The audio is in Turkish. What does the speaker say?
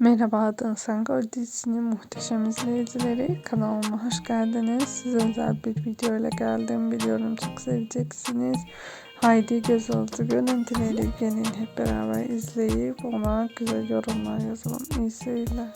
Merhaba Adın Sangol dizisinin muhteşem izleyicileri kanalıma hoş geldiniz. Size özel bir video ile geldim. Biliyorum çok seveceksiniz. Haydi göz alıcı görüntüleri gelin hep beraber izleyip ona güzel yorumlar yazalım. İyi seyirler.